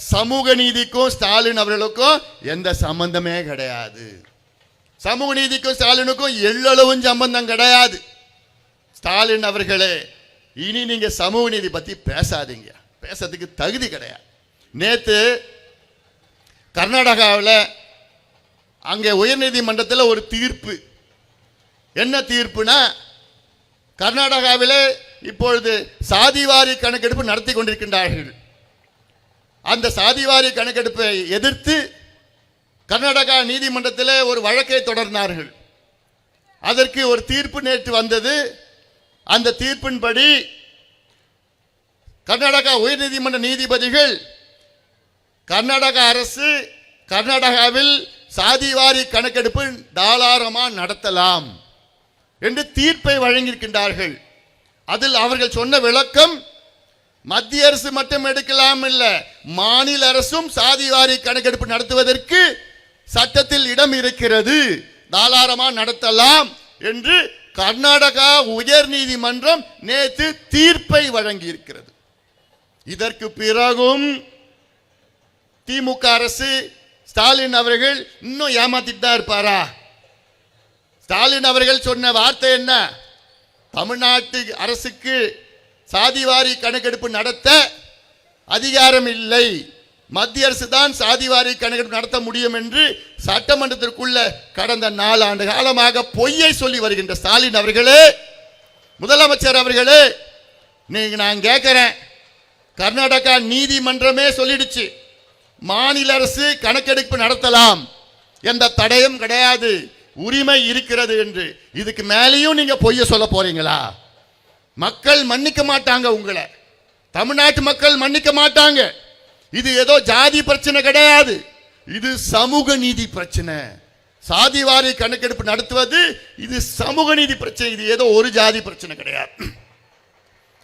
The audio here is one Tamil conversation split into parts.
சமூக நீதிக்கும் ஸ்டாலின் அவர்களுக்கும் எந்த சம்பந்தமே கிடையாது. சமூக நீதிக்கும் ஸ்டாலினுக்கும் எள்ளளவும் சம்பந்தம் கிடையாது. ஸ்டாலின் அவர்களே இனி நீங்க சமூக நீதி பத்தி பேசாதீங்க. பேசுறதுக்கு தகுதி கிடையாது. நேத்து கர்நாடகாவில் அங்கே உயர்நீதிமன்றத்தில் ஒரு தீர்ப்பு. என்ன தீர்ப்புனா கர்நாடகாவில் இப்பொழுது சாதிவாரி கணக்கெடுப்பு நடத்தி கொண்டிருக்கின்றார்கள். அந்த சாதிவாரி கணக்கெடுப்பை எதிர்த்து கர்நாடகா நீதிமன்றத்தில் ஒரு வழக்கை தொடர்ந்தார்கள். அதற்கு ஒரு தீர்ப்பு நேற்று வந்தது. அந்த தீர்ப்பின்படி கர்நாடகா உயர்நீதிமன்ற நீதிபதிகள் கர்நாடக அரசு கர்நாடகாவில் சாதிவாரி கணக்கெடுப்பு தாளாரமாக நடத்தலாம் என்று தீர்ப்பை வழங்கியிருக்கின்றார்கள். அதில் அவர்கள் சொன்ன விளக்கம் மத்திய அரசு மட்டும் எடுக்கலாம் இல்ல மாநில அரசும் சாதிவாரி கணக்கெடுப்பு நடத்துவதற்கு சட்டத்தில் இடம் இருக்கிறது. தாராளமா நடத்தலாம் என்று கர்நாடகா உயர் நீதிமன்றம் நேற்று தீர்ப்பை வழங்கியிருக்கிறது. இதற்கு பிறகும் திமுக அரசு ஸ்டாலின் அவர்கள் இன்னும் ஏமாத்திட்டு தான் இருப்பாரா? ஸ்டாலின் அவர்கள் சொன்ன வார்த்தை என்ன? தமிழ்நாட்டு அரசுக்கு சாதிவாரி கணக்கெடுப்பு நடத்த அதிகாரம் இல்லை மத்திய அரசு தான் சாதிவாரி கணக்கெடுப்பு நடத்த முடியும் என்று சட்டமன்றத்திற்குள்ள கடந்த நாலு ஆண்டு காலமாக பொய்யை சொல்லி வருகின்ற ஸ்டாலின் அவர்களே முதலமைச்சர் அவர்களே நீங்க நான் கேட்கிறேன். கர்நாடகா நீதிமன்றமே சொல்லிடுச்சு மாநில அரசு கணக்கெடுப்பு நடத்தலாம். எந்த தடையும் கிடையாது. உரிமை இருக்கிறது என்று. இதுக்கு மேலேயும் நீங்க பொய்ய சொல்ல போறீங்களா? மக்கள் மன்னிக்க மாட்டாங்க உங்களை. தமிழ்நாட்டு மக்கள் மன்னிக்க மாட்டாங்க. இது ஏதோ ஜாதி பிரச்சனை கிடையாது. இது சமூக நீதி பிரச்சனை. சாதிவாரி கணக்கெடுப்பு நடத்துவது இது சமூக நீதி பிரச்சனை. இது ஏதோ ஒரு ஜாதி பிரச்சனை கிடையாது.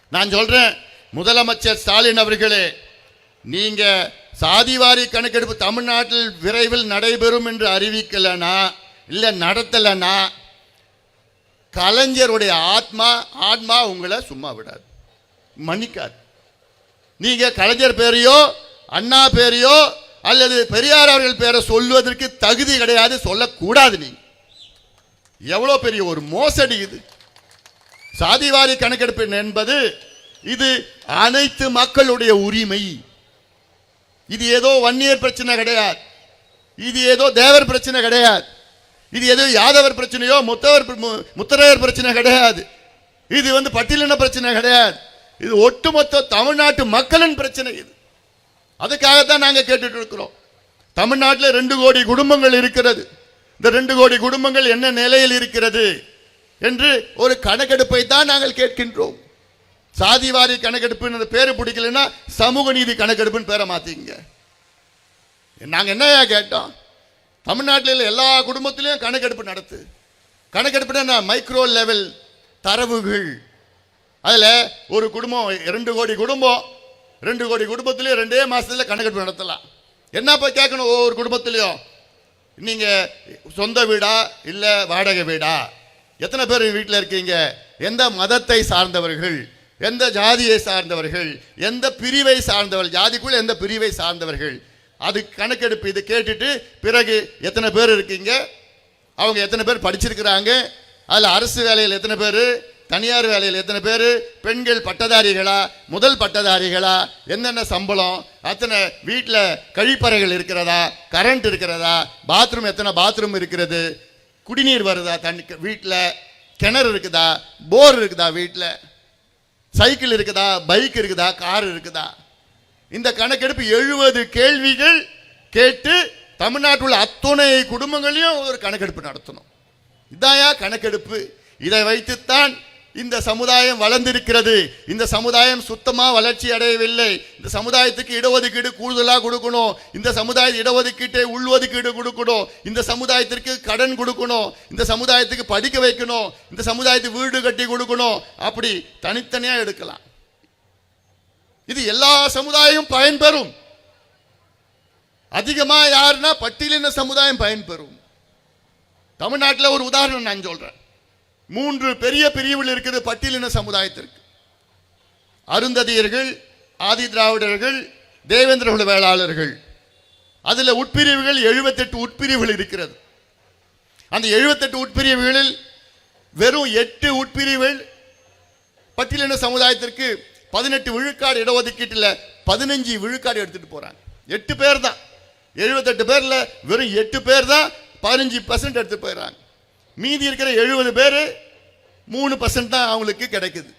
நான் சொல்றேன் முதலமைச்சர் ஸ்டாலின் அவர்களே நீங்க சாதிவாரி கணக்கெடுப்பு தமிழ்நாட்டில் விரைவில் நடைபெறும் என்று அறிவிக்கலைன்னா இல்லை நடத்தலைன்னா கலைஞருடைய ஆத்மா ஆத்மா உங்களை சும்மா விடாது. மன்னிக்காது. நீங்கள் கலைஞர் பேரையோ அண்ணா பேரையோ அல்லது பெரியார் அவர்கள் பேரை சொல்வதற்கு தகுதி கிடையாது சொல்லக்கூடாது நீ எவ்வளோ பெரிய ஒரு மோசடி இது. சாதிவாரி கணக்கெடுப்பு என்பது இது அனைத்து மக்களுடைய உரிமை. இது ஏதோ வன்னியர் பிரச்சனை கிடையாது. இது ஏதோ தேவர் பிரச்சனை கிடையாது. இது எது யாதவர் பிரச்சனையோ முத்தவர் மு- முத்தரையர் பிரச்சனை கிடையாது. இது வந்து பட்டியலின பிரச்சனை கிடையாது. இது ஒட்டுமொத்த தமிழ்நாட்டு மக்களின் பிரச்சனை இது. அதுக்காகத்தான் நாங்கள் கேட்டுட்டு இருக்கிறோம் தமிழ்நாட்டில் ரெண்டு கோடி குடும்பங்கள் இருக்கிறது. இந்த ரெண்டு கோடி குடும்பங்கள் என்ன நிலையில் இருக்கிறது என்று ஒரு கணக்கெடுப்பை தான் நாங்கள் கேட்கின்றோம். சாதிவாரி கணக்கெடுப்புன்னு பேர் பிடிக்கலன்னா சமூக நீதி கணக்கெடுப்புன்னு பேரை மாற்றிங்க நாங்கள் என்னையா கேட்டோம்? தமிழ்நாட்டில் எல்லா குடும்பத்திலையும் கணக்கெடுப்பு நடத்து. கணக்கெடுப்புனா மைக்ரோ லெவல் தரவுகள். அதில் ஒரு குடும்பம் ரெண்டு கோடி குடும்பம் ரெண்டு கோடி குடும்பத்திலையும் ரெண்டே மாதத்தில் கணக்கெடுப்பு நடத்தலாம். என்ன போய் கேட்கணும் ஒவ்வொரு குடும்பத்திலையும்? நீங்கள் சொந்த வீடா இல்லை வாடகை வீடா? எத்தனை பேர் வீட்டில் இருக்கீங்க? எந்த மதத்தை சார்ந்தவர்கள்? எந்த ஜாதியை சார்ந்தவர்கள்? எந்த பிரிவை சார்ந்தவர்கள்? ஜாதிக்குள் எந்த பிரிவை சார்ந்தவர்கள்? அது கணக்கெடுப்பு இது கேட்டுட்டு பிறகு எத்தனை பேர் இருக்கீங்க? அவங்க எத்தனை பேர் படிச்சிருக்கிறாங்க? அதில் அரசு வேலையில் எத்தனை பேர்? தனியார் வேலையில் எத்தனை பேர்? பெண்கள் பட்டதாரிகளா? முதல் பட்டதாரிகளா? என்னென்ன சம்பளம்? அத்தனை வீட்டில் கழிப்பறைகள் இருக்கிறதா? கரண்ட் இருக்கிறதா? பாத்ரூம் எத்தனை பாத்ரூம் இருக்கிறது? குடிநீர் வருதா தண்ணி வீட்டில்? கிணறு இருக்குதா? போர் இருக்குதா வீட்டில்? சைக்கிள் இருக்குதா? பைக் இருக்குதா? கார் இருக்குதா? இந்த கணக்கெடுப்பு எழுபது கேள்விகள் கேட்டு தமிழ்நாட்டில் உள்ள அத்துணை குடும்பங்களையும் ஒரு கணக்கெடுப்பு நடத்தணும். இதாயா கணக்கெடுப்பு? இதை வைத்துத்தான் இந்த சமுதாயம் வளர்ந்திருக்கிறது. இந்த சமுதாயம் சுத்தமாக வளர்ச்சி அடையவில்லை. இந்த சமுதாயத்துக்கு இடஒதுக்கீடு கூடுதலாக கொடுக்கணும். இந்த சமுதாய இடஒதுக்கீட்டை உள்ஒதுக்கீடு கொடுக்கணும். இந்த சமுதாயத்திற்கு கடன் கொடுக்கணும். இந்த சமுதாயத்துக்கு படிக்க வைக்கணும். இந்த சமுதாயத்துக்கு வீடு கட்டி கொடுக்கணும். அப்படி தனித்தனியாக எடுக்கலாம். இது எல்லா சமுதாயம் பயன்பெறும். அதிகமா யாருன்னா பட்டியலின சமுதாயம் பயன்பெறும். தமிழ்நாட்டில் ஒரு உதாரணம் நான் சொல்றேன். மூன்று பெரிய பிரிவுகள் இருக்குது பட்டியலின சமுதாயத்திற்கு. அருந்ததியர்கள் ஆதி திராவிடர்கள் தேவேந்திர குல வேளாளர்கள். அதில் உட்பிரிவுகள் 78 உட்பிரிவுகள் இருக்கிறது. அந்த 78 உட்பிரிவுகளில் வெறும் எட்டு உட்பிரிவுகள் பட்டியலின சமுதாயத்திற்கு பதினெட்டு விழுக்காடு இடஒதுக்கீட்டில் பதினஞ்சு விழுக்காடு எடுத்துகிட்டு போகிறாங்க எட்டு பேர் தான் எழுபத்தெட்டு பேரில் வெறும் எட்டு பேர் தான் பதினஞ்சு பர்சன்ட் எடுத்து போயிடுறாங்க. மீதி இருக்கிற எழுபது பேர் மூணு பர்சன்ட் தான் அவங்களுக்கு கிடைக்குது.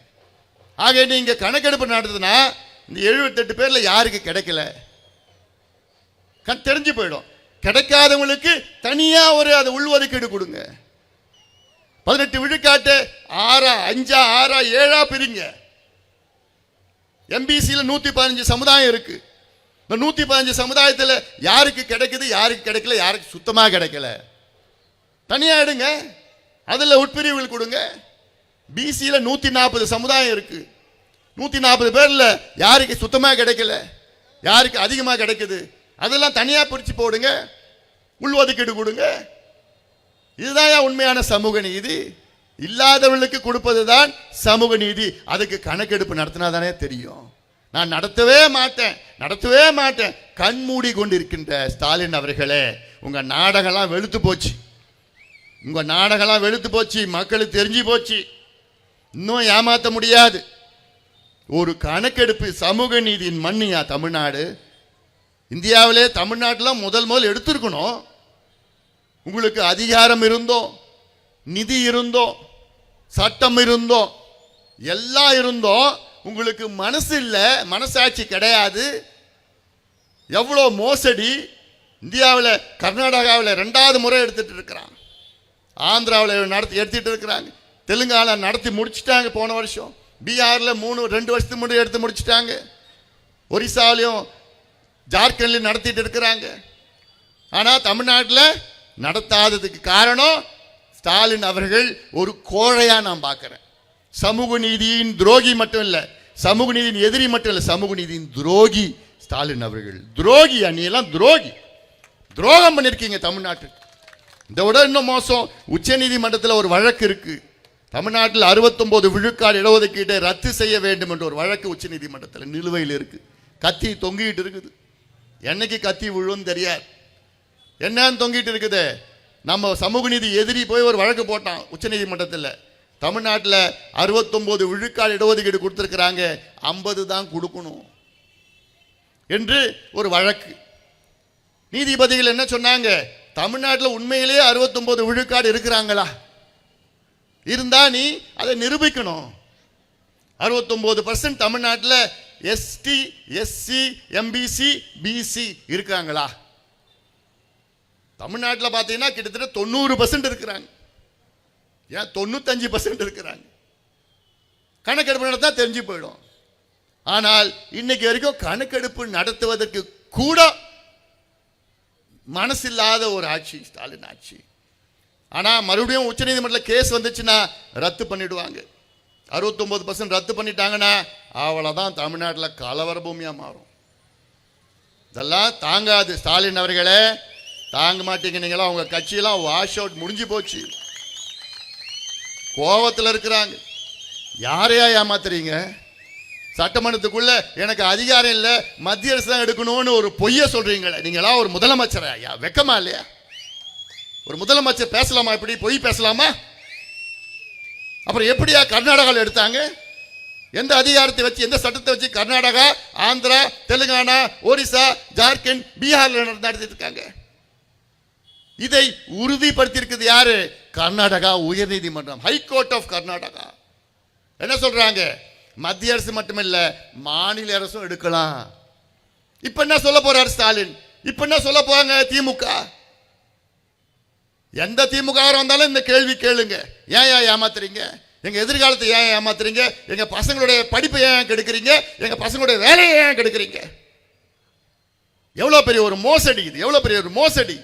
ஆக நீங்கள் கணக்கெடுப்பு நடத்துதுன்னா இந்த எழுபத்தெட்டு பேரில் யாருக்கு கிடைக்கல? க தெரிஞ்சு போயிடும். கிடைக்காதவங்களுக்கு தனியாக ஒரு அதை உள்ஒதுக்கீடு கொடுங்க. பதினெட்டு விழுக்காட்டு ஆறா அஞ்சா ஆறா ஏழா பிரிங்க. எம்பிசியில் நூற்றி பதினஞ்சு சமுதாயம் இருக்குது இந்த நூற்றி பதினஞ்சு சமுதாயத்தில் யாருக்கு கிடைக்குது யாருக்கு கிடைக்கல யாருக்கு சுத்தமாக கிடைக்கல? தனியாக எடுங்க. அதில் உட்பிரிவுகள் கொடுங்க. பிசியில் நூற்றி நாற்பது சமுதாயம் இருக்குது நூற்றி நாற்பது பேரில் யாருக்கு சுத்தமாக கிடைக்கல யாருக்கு அதிகமாக கிடைக்குது அதெல்லாம் தனியாக பிரித்து போடுங்க. உள்ஒதுக்கீடு கொடுங்க. இதுதான் உண்மையான சமூக நீதி. இல்லாதவர்களுக்கு கொடுப்பது தான் சமூக நீதி. அதுக்கு கணக்கெடுப்பு நடத்தினா தானே தெரியும். நான் நடத்தவே மாட்டேன் நடத்தவே மாட்டேன். கண்மூடி கொண்டிருக்கின்ற ஸ்டாலின் அவர்களே உங்கள் நாடகம்லாம் வெளுத்து போச்சு. உங்கள் நாடகம்லாம் வெளுத்து போச்சு மக்களுக்கு தெரிஞ்சு போச்சு. இன்னும் ஏமாற்ற முடியாது. ஒரு கணக்கெடுப்பு சமூக நீதியின் மண்ணியா தமிழ்நாடு? இந்தியாவிலே தமிழ்நாட்டில் முதல் முதல் எடுத்திருக்கணும். உங்களுக்கு அதிகாரம் இருந்தோ நிதி இருந்தோ சட்டம் இருந்தோ எல்லாம் இருந்தோ உங்களுக்கு மனசு இல்லை. மனசாட்சி கிடையாது. எவ்வளோ மோசடி. இந்தியாவில் கர்நாடகாவில் ரெண்டாவது முறை எடுத்துகிட்டு இருக்கிறான் ஆந்திராவில் நடத்தி எடுத்துகிட்டு இருக்கிறாங்க. தெலுங்கானா நடத்தி முடிச்சிட்டாங்க போன வருஷம். பீகாரில் மூணு ரெண்டு வருஷத்துக்கு முன்னாடி எடுத்து முடிச்சிட்டாங்க. ஒரிசாலையும் ஜார்க்கண்ட்லையும் நடத்திட்டு இருக்கிறாங்க. ஆனால் தமிழ்நாட்டில் நடத்தாததுக்கு காரணம் ஸ்டாலின் அவர்கள் ஒரு கோழையா நான் பார்க்குறேன். சமூக நீதியின் துரோகி மட்டும் இல்லை சமூக நீதியின் எதிரி மட்டும் இல்லை சமூக நீதியின் துரோகி ஸ்டாலின் அவர்கள். துரோகி அணியெல்லாம் துரோகி. துரோகம் பண்ணிருக்கீங்க தமிழ்நாட்டு இதை விட இன்னும் மோசம் உச்ச நீதிமன்றத்தில் ஒரு வழக்கு இருக்கு. தமிழ்நாட்டில் 69 விழுக்காடு இடஒதுக்கீட்டை ரத்து செய்ய வேண்டும் என்ற ஒரு வழக்கு உச்ச நீதிமன்றத்தில் நிலுவையில் இருக்கு. கத்தி தொங்கிட்டு இருக்குது. என்னைக்கு கத்தி விழுன்னு தெரியாது. என்னன்னு தொங்கிட்டு இருக்குது? நம்ம சமூக நீதி எதிரி போய் ஒரு வழக்கு போட்டான் உச்சநீதிமன்றத்தில் தமிழ்நாட்டில் 69 விழுக்காடு இடஒதுக்கீடு கொடுத்துருக்குறாங்க. ஐம்பது தான் கொடுக்கணும். என்று ஒரு வழக்கு. நீதிபதிகள் என்ன சொன்னாங்க? தமிழ்நாட்டில் உண்மையிலேயே 69 விழுக்காடு இருக்கிறாங்களா? இருந்தால் நீ அதை நிரூபிக்கணும். 69% பர்சன்ட் தமிழ்நாட்டில் எஸ்டி எஸ்சி எம்பிசி பிசி இருக்காங்களா தமிழ்நாட்டில் பார்த்தீங்கன்னா கிட்டத்தட்ட தொண்ணூறு பர்சன்ட் இருக்கிறாங்க. ஏன்? தொண்ணூத்தஞ்சு பர்சன்ட் இருக்கிறாங்க. கணக்கெடுப்பு நடத்தா தெரிஞ்சு போயிடும். ஆனால் இன்னைக்கு வரைக்கும் கணக்கெடுப்பு நடத்துவதற்கு கூட மனசில்லாத ஒரு ஆட்சி ஸ்டாலின் ஆட்சி. ஆனால் மறுபடியும் உச்சநீதிமன்றத்தில் கேஸ் வந்துச்சுன்னா ரத்து பண்ணிடுவாங்க. அறுபத்தொம்பது பர்சன்ட் ரத்து பண்ணிட்டாங்கன்னா அவ்வளோதான் தமிழ்நாட்டில் கலவர பூமியாக மாறும். இதெல்லாம் தாங்காது. ஸ்டாலின் அவர்களே தாங்க மாட்டேங்கிறீங்களா அவங்க உங்க கட்சியெல்லாம் வாஷ் அவுட் முடிஞ்சு போச்சு. கோவத்தில் இருக்கிறாங்க. யாரையா ஏமாத்துறீங்க? சட்டமன்றத்துக்குள்ள எனக்கு அதிகாரம் இல்லை மத்திய அரசு தான் எடுக்கணும்னு ஒரு பொய்ய சொல்றீங்களே. நீங்களா ஒரு முதலமைச்சரா ஐயா? வெக்கமா இல்லையா? ஒரு முதலமைச்சர் பேசலாமா இப்படி? பொய் பேசலாமா? அப்புறம் எப்படியா கர்நாடகாவில் எடுத்தாங்க? எந்த அதிகாரத்தை வச்சு எந்த சட்டத்தை வச்சு கர்நாடகா ஆந்திரா தெலுங்கானா ஒரிசா ஜார்க்கண்ட் பீகார்ல நடத்திட்டு இருக்காங்க? இதை உறுதிப்படுத்தியிருக்குது யாரு? கர்நாடகா உயர்நீதிமன்றம் ஹைகோர்ட் ஆஃப் கர்நாடகா என்ன சொல்றாங்க? மத்திய அரசு மட்டுமில்ல மாநில அரசும் எடுக்கலாம். இப்ப என்ன சொல்ல போறாரு ஸ்டாலின்? இப்ப என்ன சொல்ல போறாங்க திமுக? எந்த திமுக வந்தாலும் இந்த கேள்வி கேளுங்க. ஏன் ஏன் ஏமாத்துறீங்க? எங்க எதிர்காலத்தை ஏன் ஏமாத்துறீங்க? எங்க பசங்களுடைய படிப்பை ஏன் கெடுக்குறீங்க? எங்க பசங்களுடைய வேலையை ஏன் கெடுக்கிறீங்க? எவ்வளவு பெரிய ஒரு மோசடி இது எவ்வளவு பெரிய ஒரு மோசடி.